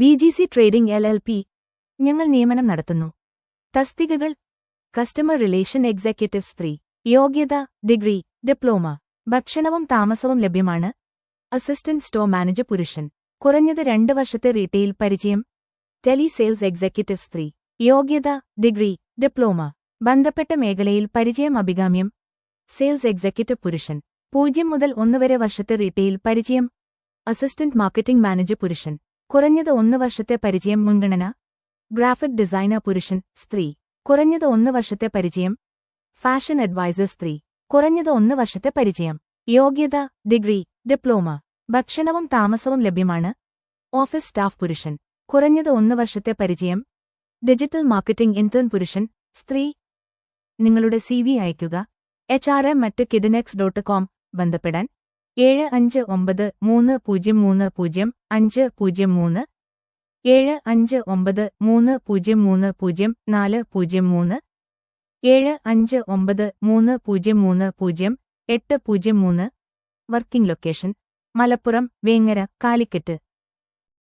B G C trading L L P ഞങ്ങൾ നിയമനം നടത്തുന്നു. തസ്തികകൾ കസ്റ്റമർ റിലേഷൻ എക്സിക്യൂട്ടീവ് സ്ത്രീ യോഗ്യത ഡിഗ്രി ഡിപ്ലോമ ഭക്ഷണവും താമസവും ലഭ്യമാണ്. അസിസ്റ്റന്റ് സ്റ്റോർ മാനേജർ പുരുഷൻ. കുറഞ്ഞത് രണ്ട് വർഷത്തെ റീറ്റെയിൽ പരിചയം. ടെലി സെയിൽസ് എക്സിക്യൂട്ടീവ് സ്ത്രീ യോഗ്യത ഡിഗ്രി ഡിപ്ലോമ ബന്ധപ്പെട്ട മേഖലയിൽ പരിചയം അഭികാമ്യം. സെയിൽസ് എക്സിക്യൂട്ടീവ് പുരുഷൻ. പൂജ്യം മുതൽ ഒന്ന് വരെ വർഷത്തെ റീറ്റെയിൽ പരിചയം. അസിസ്റ്റന്റ് മാർക്കറ്റിംഗ് മാനേജർ പുരുഷൻ. കുറഞ്ഞത് ഒന്ന് വർഷത്തെ പരിചയം മുൻഗണന. ഗ്രാഫിക് ഡിസൈനർ പുരുഷൻ സ്ത്രീ. കുറഞ്ഞത് ഒന്ന് വർഷത്തെ പരിചയം. ഫാഷൻ അഡ്വൈസർ സ്ത്രീ. കുറഞ്ഞത് ഒന്ന് വർഷത്തെ പരിചയം. യോഗ്യത ഡിഗ്രി ഡിപ്ലോമ. ഭക്ഷണവും താമസവും ലഭ്യമാണ്. ഓഫീസ് സ്റ്റാഫ് പുരുഷൻ. കുറഞ്ഞത് ഒന്ന് വർഷത്തെ പരിചയം. ഡിജിറ്റൽ മാർക്കറ്റിംഗ് ഇന്റേൺ പുരുഷൻ സ്ത്രീ. നിങ്ങളുടെ സി വി അയയ്ക്കുക. എച്ച് ആർ എം മറ്റ് കിഡനെക്സ് ഡോട്ട് കോം ബന്ധപ്പെടാൻ ഏഴ് അഞ്ച് ഒമ്പത് മൂന്ന് പൂജ്യം മൂന്ന് പൂജ്യം അഞ്ച് പൂജ്യം മൂന്ന് ഏഴ് അഞ്ച് ഒമ്പത് മൂന്ന് പൂജ്യം മൂന്ന് പൂജ്യം നാല് പൂജ്യം മൂന്ന് ഏഴ് അഞ്ച് ഒമ്പത് മൂന്ന് പൂജ്യം മൂന്ന് പൂജ്യം എട്ട് പൂജ്യം മൂന്ന്. Working location Malappuram Vengara Calicut.